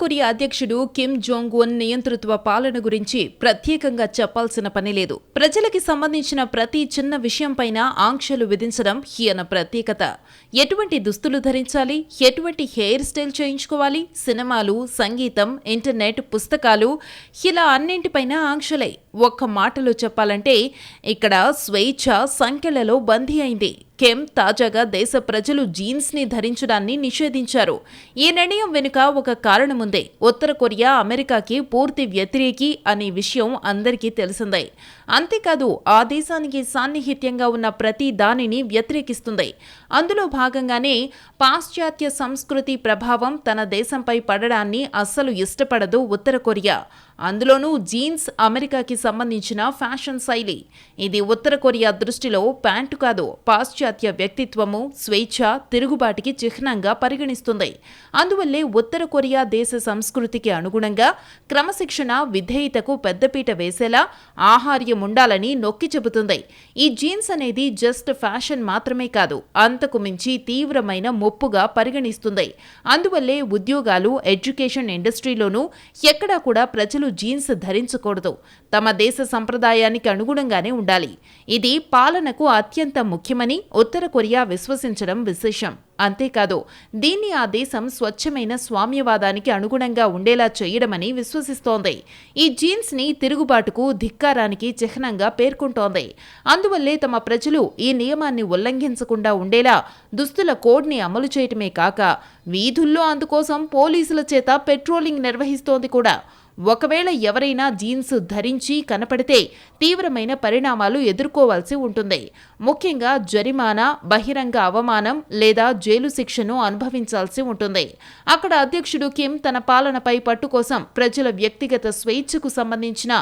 Korea అధ్యక్షుడు Kim Jong Un నియంతృత్వ పాలన గురించి ప్రత్యేకంగా చెప్పాల్సిన పని లేదు. ప్రజలకి సంబంధించిన ప్రతి చిన్న విషయంపైన ఆంక్షలు విధించడం ఈయన ప్రత్యేకత. ఎటువంటి దుస్తులు ధరించాలి? ఎటువంటి హెయిర్ స్టైల్ చేయించుకోవాలి? సినిమాలు సంగీతం ఇంటర్నెట్ పుస్తకాలు ఇలా అన్నింటిపైన ఆంక్షలే. ఒక్క మాటలో చెప్పాలంటే ఇక్కడ స్వేచ్ఛ సంఖ్యలలో బందీ అయింది. కెమ్ తాజాగా దేశ ప్రజలు జీన్స్ని ధరించడాన్ని నిషేధించారు. ఈ నిర్ణయం వెనుక ఒక కారణముందే ఉత్తర కొరియా అమెరికాకి పూర్తి వ్యతిరేకి అనే విషయం అందరికీ తెలిసిందే. అంతేకాదు ఆ దేశానికి సాన్నిహిత్యంగా ఉన్న ప్రతి దానిని వ్యతిరేకిస్తుంది. అందులో భాగంగానే పాశ్చాత్య సంస్కృతి ప్రభావం తన దేశంపై పడడాన్ని అస్సలు ఇష్టపడదు ఉత్తర కొరియా. అందులోనూ జీన్స్ అమెరికాకి సంబంధించిన ఫ్యాషన్ శైలి. ఇది ఉత్తర కొరియా దృష్టిలో ప్యాంటు కాదు పాశ్చాత్య వ్యక్తిత్వము స్వేచ్ఛ తిరుగుబాటుకి చిహ్నంగా పరిగణిస్తుంది. అందువల్లే ఉత్తర కొరియా దేశ సంస్కృతికి అనుగుణంగా క్రమశిక్షణ విధేయతకు పెద్దపీట వేసేలా ఆహార్యం ఉండాలని నొక్కి చెబుతుంది. ఈ జీన్స్ అనేది జస్ట్ ఫ్యాషన్ మాత్రమే కాదు అంతకు మించి తీవ్రమైన ముప్పుగా పరిగణిస్తుంది. అందువల్లే ఉద్యోగాలు ఎడ్యుకేషన్ ఇండస్ట్రీలోనూ ఎక్కడా కూడా ప్రజలు జీన్స్ ధరించకూడదు. తమ దేశ సంప్రదాయానికి అనుగుణంగానే ఉండాలి. ఇది పాలనకు అత్యంత ముఖ్యమని ఉత్తర కొరియా విశ్వసించడం విశేషం. అంతేకాదు దీన్ని ఆ దేశం స్వచ్ఛమైన స్వామ్యవాదానికి అనుగుణంగా ఉండేలా చేయడమని విశ్వసిస్తోంది. ఈ జీన్స్ని తిరుగుబాటుకు ధిక్కారానికి చిహ్నంగా పేర్కొంటోంది. అందువల్లే తమ ప్రజలు ఈ నియమాన్ని ఉల్లంఘించకుండా ఉండేలా దుస్తుల కోడ్ని అమలు చేయటమే కాక వీధుల్లో అందుకోసం పోలీసుల చేత పెట్రోలింగ్ నిర్వహిస్తోంది కూడా. ఒకవేళ ఎవరైనా జీన్స్ ధరించి కనపడితే తీవ్రమైన పరిణామాలు ఎదుర్కోవాల్సి ఉంటుంది. ముఖ్యంగా జరిమానా బహిరంగ అవమానం లేదా జైలు శిక్షను అనుభవించాల్సి ఉంటుంది. అక్కడ అధ్యక్షుడు కిమ్ తన పాలనపై పట్టు కోసం ప్రజల వ్యక్తిగత స్వేచ్ఛకు సంబంధించిన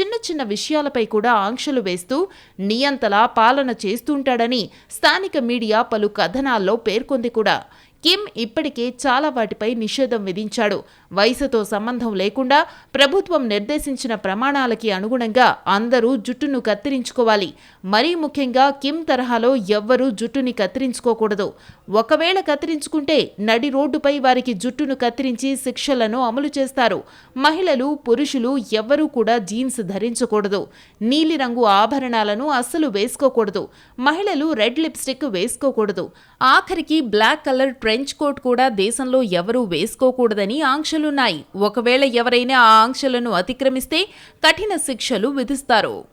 చిన్న చిన్న విషయాలపై కూడా ఆంక్షలు వేస్తూ నియంతలా పాలన చేస్తుంటాడని స్థానిక మీడియా పలు కథనాల్లో పేర్కొంది కూడా. కిమ్ ఇప్పటికే చాలా వాటిపై నిషేధం విధించాడు. వయసుతో సంబంధం లేకుండా ప్రభుత్వం నిర్దేశించిన ప్రమాణాలకి అనుగుణంగా అందరూ జుట్టును కత్తిరించుకోవాలి. మరీ ముఖ్యంగా కిమ్ తరహాలో ఎవ్వరూ జుట్టుని కత్తిరించుకోకూడదు. ఒకవేళ కత్తిరించుకుంటే నడి రోడ్డుపై వారికి జుట్టును కత్తిరించి శిక్షలను అమలు చేస్తారు. మహిళలు పురుషులు ఎవ్వరూ కూడా జీన్స్ ధరించకూడదు. నీలిరంగు ఆభరణాలను అస్సలు వేసుకోకూడదు. మహిళలు రెడ్ లిప్స్టిక్ వేసుకోకూడదు. ఆఖరికి బ్లాక్ కలర్ ట్రెంచ్ కోట్ కూడా దేశంలో ఎవరూ వేసుకోకూడదని ఆంక్షలున్నాయి. ఒకవేళ ఎవరైనా ఆ ఆంక్షలను అతిక్రమిస్తే కఠిన శిక్షలు విధిస్తారు.